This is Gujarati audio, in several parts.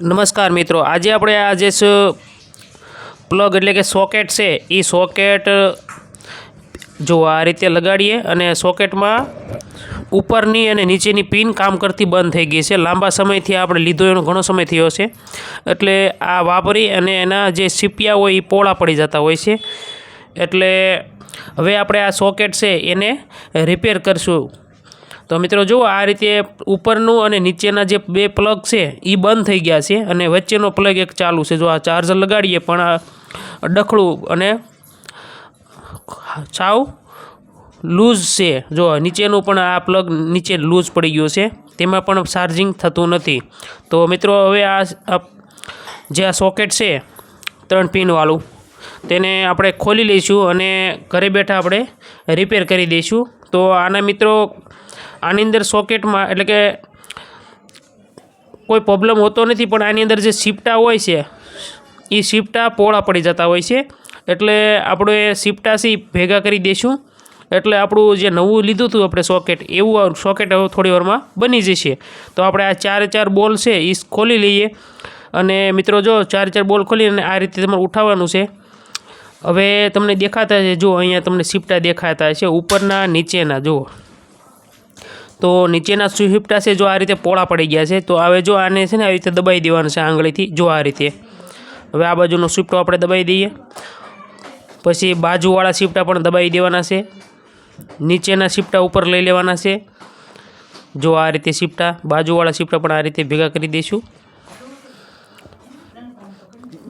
નમસ્કાર મિત્રો. આજે આપણે આ જે પ્લગ એટલે કે સોકેટ છે એ સોકેટ, જો આ રીતે લગાડીએ અને સોકેટમાં ઉપરની અને નીચેની પિન કામ કરતી બંધ થઈ ગઈ છે. લાંબા સમયથી આપણે લીધો એનો ઘણો સમય થયો છે. એટલે આ વાપરી અને એના જે સીપિયા હોય એ પોળા પડી જતા હોય છે. એટલે હવે આપણે આ સોકેટ છે એને રિપેર કરશું. તો મિત્રો જુઓ, આ રીતે ઉપરનું અને નીચેના જે બે પ્લગ છે એ બંધ થઈ ગયા છે અને વચ્ચેનો પ્લગ એક ચાલુ છે. જો આ ચાર્જર લગાડીએ પણ આ ડખડું અને સાવ લૂઝ છે. જો નીચેનું પણ આ પ્લગ નીચે લૂઝ પડી ગયો છે, તેમાં પણ ચાર્જિંગ થતું નથી. તો મિત્રો હવે આ જે આ સોકેટ છે, ત્રણ પિનવાળું તેને આપણે ખોલી લઈશું અને ઘરે બેઠા આપણે રિપેર કરી દઈશું. તો આના મિત્રો આની અંદર સોકેટમાં એટલે કે કોઈ પ્રોબ્લેમ હોતો નથી, પણ આની અંદર જે શિફ્ટા હોય છે એ શિફ્ટા પોળા પડી જતા હોય છે. એટલે આપણે શિફ્ટા છે ભેગા કરી દઈશું એટલે આપણું જે નવું લીધું હતું આપણે સોકેટ, એવું સોકેટ થોડી વારમાં બની જશે. તો આપણે આ ચારે ચાર બોલ છે એ ખોલી લઈએ. અને મિત્રો જો ચાર ચાર બોલ ખોલી અને આ રીતે તમારે ઉઠાવવાનું છે. હવે તમને દેખાતા છે જો અહીંયા તમને શિફ્ટા દેખાતા છે, ઉપરના, નીચેના, જુઓ. તો નીચેના સ્વિફ્ટા છે, જો આ રીતે પોળા પડી ગયા છે, તો હવે જો આને છે ને આવી રીતે દબાઈ દેવાનું છે આંગળીથી, જો આ રીતે. હવે આ બાજુનો સ્વિફ્ટો આપણે દબાઈ દઈએ. પછી બાજુવાળા સિફ્ટા પણ દબાઈ દેવાના છે. નીચેના સિફ્ટા ઉપર લઈ લેવાના છે. જો આ રીતે સિફ્ટા બાજુવાળા સિફ્ટા પણ આ રીતે ભેગા કરી દઈશું.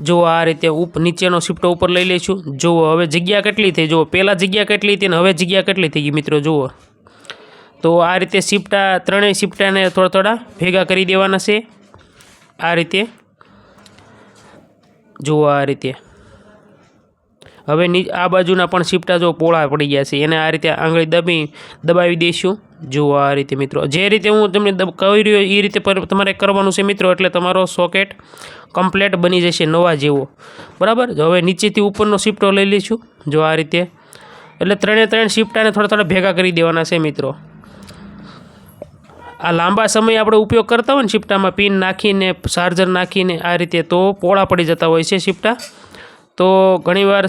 જો આ રીતે ઉપ નીચેનો શિફ્ટો ઉપર લઈ લઈશું. જુઓ, હવે જગ્યા કેટલી થઈ? જુઓ, પહેલાં જગ્યા કેટલી હતી ને હવે જગ્યા કેટલી થઈ ગઈ મિત્રો? જુઓ. તો આ રીતે શિફ્ટા ત્રણેય શિફ્ટાને થોડા થોડા ભેગા કરી દેવાના છે. આ રીતે. જુઓ આ રીતે. હવે આ બાજુના પણ શિફ્ટા જો પોળા પડી ગયા છે. એને આ રીતે આંગળી દબી દબાવી દઈશું. જુઓ આ રીતે મિત્રો. જે રીતે હું તમને કહી રહ્યો એ રીતે તમારે કરવાનું છે મિત્રો, એટલે તમારો સોકેટ કમ્પ્લેટ બની જશે નવા જેવો. બરાબર? હવે નીચેથી ઉપરનો શિફ્ટો લઈ લઈશું. જો આ રીતે. એટલે ત્રણે ત્રણ શિફ્ટાને થોડા થોડા ભેગા કરી દેવાના છે મિત્રો. આ લાંબા સમય આપણે ઉપયોગ કરતા હોય ને શિફ્ટામાં પિન નાખીને, ચાર્જર નાખીને આ રીતે તો પોળા પડી જતા હોય છે શિફ્ટા. તો ઘણીવાર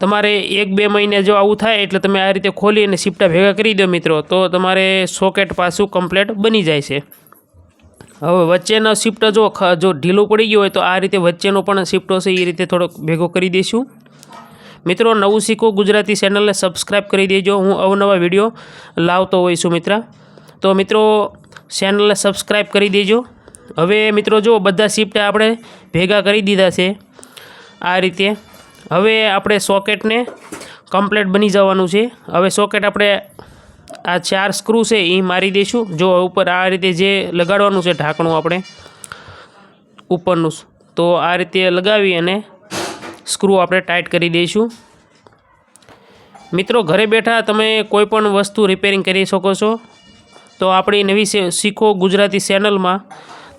તમારે એક બે મહિને જો આવું થાય એટલે તમે આ રીતે ખોલી અને શિફ્ટા ભેગા કરી દો મિત્રો, તો તમારે સોકેટ પાછું કમ્પ્લેટ બની જાય છે. હવે વચ્ચેનો શિફ્ટ જો જો ઢીલું પડી ગયું હોય તો આ રીતે વચ્ચેનો પણ શિફ્ટ હશે એ રીતે થોડોક ભેગો કરી દઈશું. મિત્રો, નવું શીખો ગુજરાતી ચેનલને સબસ્ક્રાઈબ કરી દેજો. હું અવનવા વીડિયો લાવતો હોઈશું મિત્ર. તો મિત્રો, ચેનલને સબસ્ક્રાઈબ કરી દેજો. હવે મિત્રો, જો બધા શિફ્ટ આપણે ભેગા કરી દીધા છે, આ રીતે. હવે આપણે સોકેટને કમ્પ્લેટ બની જવાનું છે. હવે સોકેટ આપણે આ ચાર સ્ક્રૂ છે એ મારી દઈશું. જો ઉપર આ રીતે જે લગાડવાનું છે ઢાંકણું આપણે, ઉપરનું તો આ રીતે લગાવી અને સ્ક્રૂ આપણે ટાઈટ કરી દઈશું. મિત્રો, ઘરે બેઠા તમે કોઈ પણ વસ્તુ રિપેરિંગ કરી શકો છો. તો આપણી નવી શીખો ગુજરાતી ચેનલમાં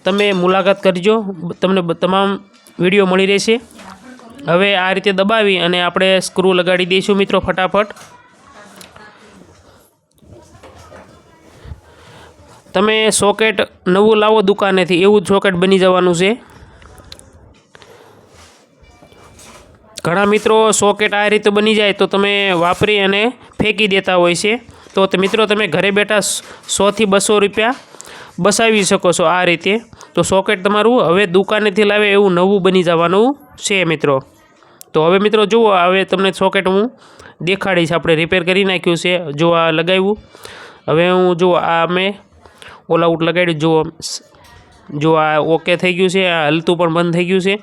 તમે મુલાકાત કરજો. તમને તમામ વીડિયો મળી રહેશે. હવે આ રીતે દબાવી અને આપણે સ્ક્રૂ લગાડી દઈશું મિત્રો ફટાફટ. તમે સોકેટ નવું લાવો દુકાનેથી, એવું જ સોકેટ બની જવાનું છે. ઘણા મિત્રો સોકેટ આ રીતે બની જાય તો તમે વાપરી અને ફેંકી દેતા હોય છે. તો મિત્રો તમે ઘરે બેઠા સોથી બસો રૂપિયા બસાવી શકો છો આ રીતે. તો સોકેટ તમારું હવે દુકાનેથી લાવે એવું નવું બની જવાનું છે મિત્રો. તો હવે મિત્રો જુઓ, હવે તમને સોકેટ હું દેખાડીશ. આપણે રિપેર કરી નાખ્યું છે. જો આ લગાવ્યું, હવે હું જુઓ આ મેં ઓલ આઉટ લગાડ્યું. જુઓ, જો આ ઓકે થઈ ગયું છે, આ હલતું પણ બંધ થઈ ગયું છે.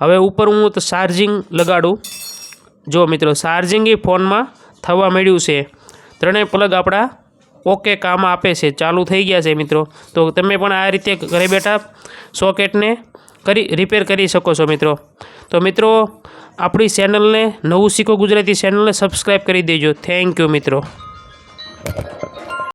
હવે ઉપર હું તો ચાર્જિંગ લગાડું. જો મિત્રો ચાર્જિંગ એ ફોનમાં થવા મળ્યું છે. ત્રણેય પ્લગ આપણા ઓકે કામ આપે છે, ચાલુ થઈ ગયા છે મિત્રો. તો તમે પણ આ રીતે ઘરે બેઠા સોકેટને કરી રિપેર કરી શકો છો મિત્રો. તો મિત્રો, આપણી ચેનલને નવું શીખો ગુજરાતી ચેનલને સબસ્ક્રાઈબ કરી દેજો. થેન્ક યુ મિત્રો.